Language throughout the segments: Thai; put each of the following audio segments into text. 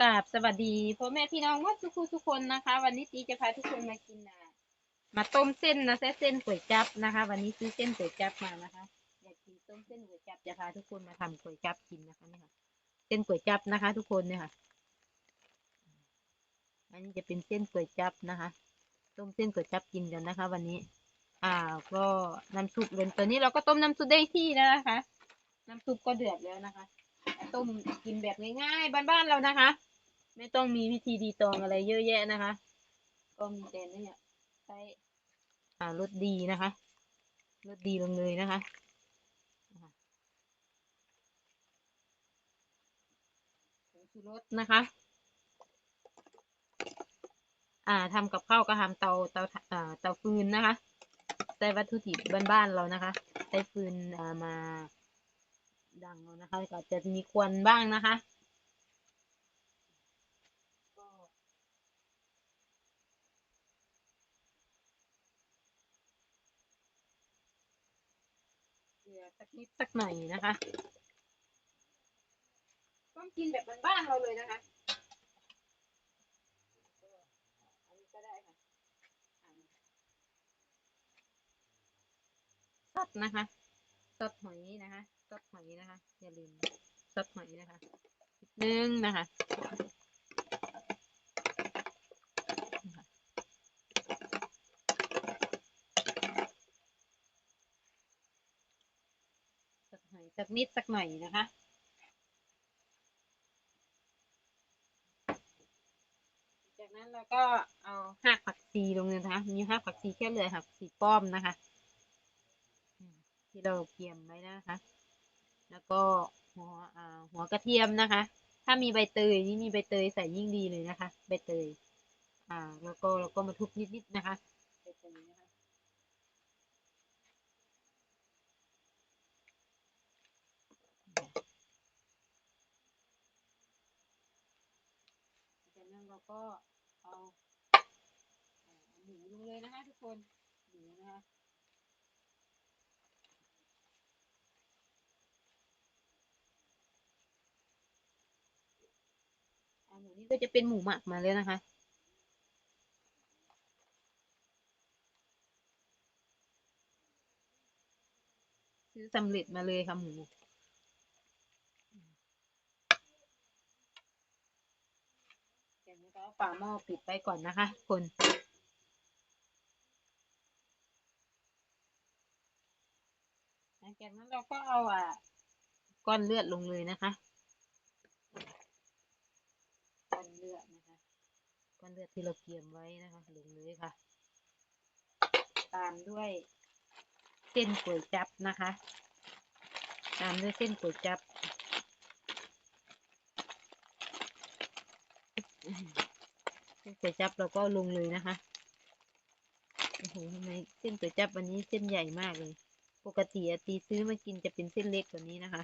กราบสวัสดีพ่อแม่พี่น้องว่าทุกคนทุกคนนะคะ วันนี้ตีจะพาทุกคนมากินอะมาต้มเส้นนะเส้นก๋วยจั๊บนะคะ วันนี้ซื้อเส้นก๋วยจั๊บมานะคะอยากกินต้มเส้นก๋วยจั๊บจะพาทุกคนมาทำก๋วยจั๊บกินนะคะนี่ค่ะเส้นก๋วยจั๊บนะคะ ทุกคนเนี่ยค่ะอันนี้จะเป็นเส้นก๋วยจั๊บนะคะ ต้มเส้นก๋วยจั๊บกินกันนะคะ วันนี้ อ่าก็น้ำซุปเลยตอนนี้เราก็ต้มน้ำซุปได้ที่แล้วนะคะ น้ำซุปก็เดือดแล้วนะคะ ต้มกินแบบง่ายๆบ้านๆเรานะคะ ไม่ต้องมีวิธีดีตองอะไรเยอะแยะนะคะ ก็มีแต่เนี่ยใช้อ่ารสดีนะคะรสดีลงเลยนะคะผงชูรสนะคะ อ่าทำกับข้าวก็ทำเตาเตาอ่าเตาฟืนนะคะใช้วัตถุดิบบ้านๆเรานะคะใช้ฟืนอ่ามาดังเอานะคะก็จะมีควันบ้างนะคะ ลือสักนิดสักหน่อยนะคะต้องกินแบบบ้านๆเราเลยนะคะอันนี้ก็ได้ค่ะซอสนะคะซอสหอยนะคะซอสหอยนะคะ อย่าลืมซอสหอยนะคะนิดนึงนะคะ หอยสักนิดสักหน่อยนะคะ จากนั้นเราก็เอาหักผักชีลงเลยนะคะ มีหักผักชีแค่เลือหักผักชีป้อมนะคะ ที่เราเตรียมไว้นะคะ แล้วก็หัวหัวกระเทียมนะคะ ถ้ามีใบเตยนี่มีใบเตยใส่ยิ่งดีเลยนะคะ ใบเตย อ่า แล้วก็แล้วก็มาทุบนิดๆนะคะใบเตยนะคะจากนั้น เราก็เอาหมูลงเลยนะคะทุกคนหมูนะคะหมูนี่ก็จะเป็นหมูหมักมาเลยนะคะซื้อสำเร็จมาเลยค่ะหมูจากนี้ก็เอา ฝาหม้อปิดไปก่อนนะคะคนหลังจากนั้นเราก็เอาอะก้อนเลือดลงเลยนะคะ ก้อนเลือดนะคะ ก้อนเลือดที่เราเตรียมไว้นะคะลงเลยค่ะ ตามด้วยเส้นก๋วยจับนะคะ ตามด้วยเส้นก๋วยจับเส้น ก๋วยจับเราก็ลงเลยนะคะโอ้โหทำไมเส้นก๋วยจับวันนี้เส้นใหญ่มากเลย ปกติอตีซื้อมากินจะเป็นเส้นเล็กกว่านี้นะคะ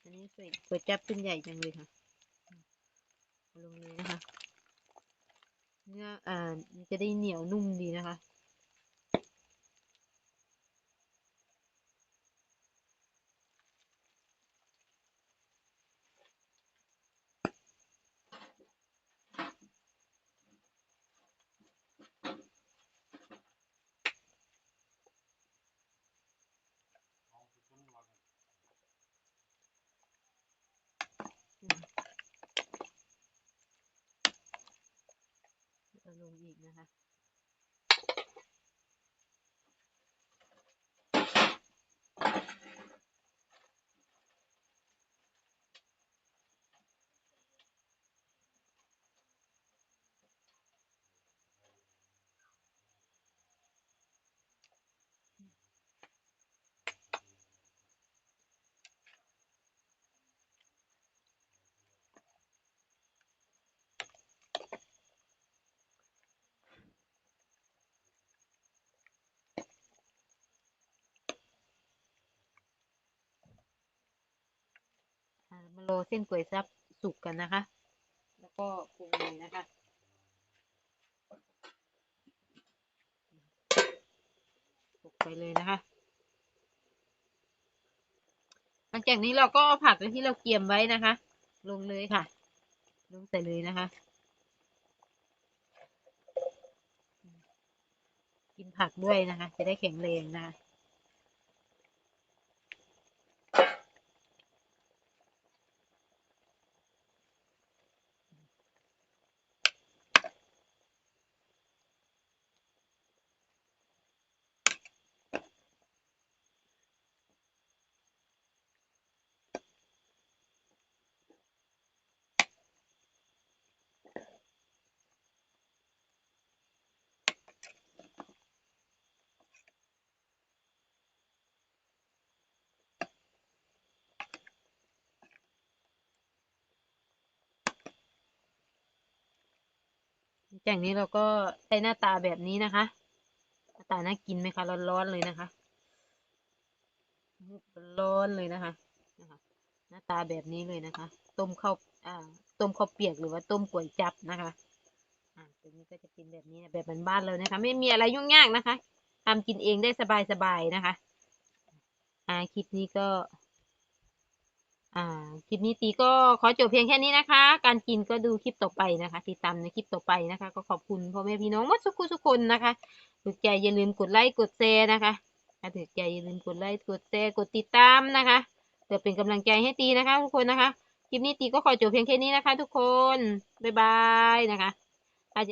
อันนี้ก๋วยตัวจับเส้นใหญ่จังเลยค่ะลงเลยนะคะ เนื้ออ่าจะได้เหนียวนุ่มดีนะคะ เอาลงอีกนะคะ มารอเส้นก๋วยจั๊บสุกกันนะคะ แล้วก็ปรุงเลยนะคะสุกไปเลยนะคะ หลังจากนี้เราก็เอาผักที่เราเตรียมไว้นะคะ ลงเลยค่ะ ลงใส่เลยนะคะกินผักด้วยนะคะ จะได้แข็งแรงนะคะ จากนี้เราก็ได้หน้าตาแบบนี้นะคะหน้าตาน่ากินไหมคะร้อนๆเลยนะคะร้อนเลยนะคะนะคะ หน้าตาแบบนี้เลยนะคะ ต้มข้าวอ่าต้มข้าวเปียกหรือว่าต้มก๋วยจับนะคะอ่าตัวนี้ก็จะเป็นแบบนี้นะแบบบ้านๆเลยนะคะ ไม่มีอะไรยุ่งยากนะคะทำกินเองได้สบายๆนะคะ อ่าคลิปนี้ก็ อ่าคลิปนี้ตีก็ขอจบเพียงแค่นี้นะคะ การกินก็ดูคลิปต่อไปนะคะ ติดตามในคลิปต่อไปนะคะ ก็ขอบคุณพ่อแม่พี่น้องหมดทุกคนทุกคนนะคะถูกใจอย่าลืมกดไลค์กดแชร์นะคะถ้าถูกใจอย่าลืมกดไลค์กดแชร์กดติดตามนะคะเพื่อเป็นกำลังใจให้ตีนะคะ ทุกคนนะคะ คลิปนี้ตีก็ขอจบเพียงแค่นี้นะคะ ทุกคนบ๊ายบายนะคะ